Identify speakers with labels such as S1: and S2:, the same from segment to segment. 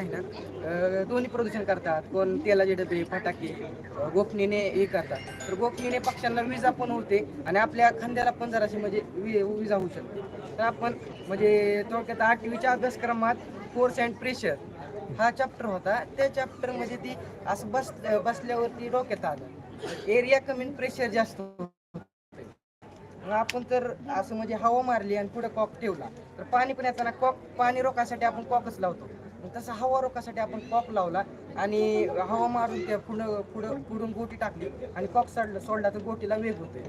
S1: ध्वनी दोन्ही प्रदूषण करतात. कोण तेलाचे डबे फटाके गोपनीने हे करतात. तर गोपनीने पक्ष्यांना विजा पण होते आणि आपल्या खांद्याला पण जराशी म्हणजे वि- विजा होऊ शकते. तर आपण म्हणजे थोडक्यात आठवीच्या अभ्यासक्रमात फोर्स अँड प्रेशर हा चॅप्टर होता. त्या चॅप्टरमध्ये ती असं बस बसल्यावरती डोक्यात आलं. एरिया कमी प्रेशर जास्त आपण तर असं म्हणजे हवा मारली आणि पुढे कॉक ठेवला. तर पाणी पण येताना कॉक पाणी रोखासाठी आपण कॉकच लावतो. तसं हवा रोखासाठी आपण कॉक लावला आणि हवा मारून त्या पुढं पुढं पुढून गोटी टाकली आणि कॉक सोडलं सोडला तर गोटीला वेग होते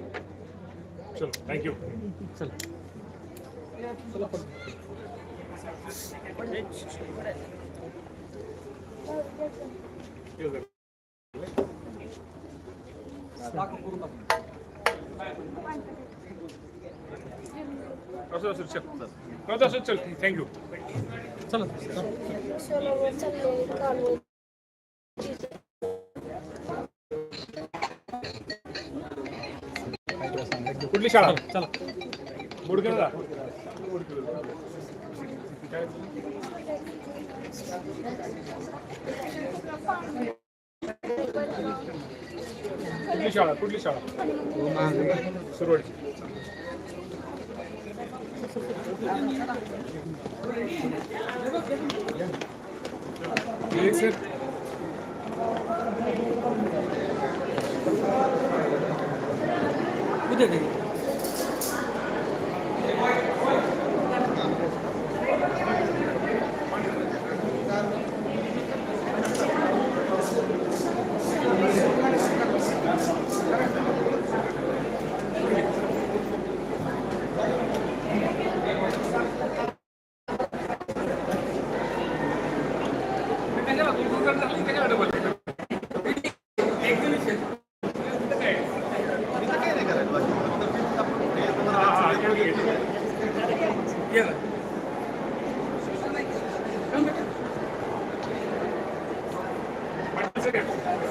S2: चलो थँक्यू असं असं चल. कसं असं चल थँक्यू चला. कुठली शाळा? चला. बुडगेला कुठली शाळा? कुठली शाळा? सुरवाडची एक से उधर देखिए Thank you.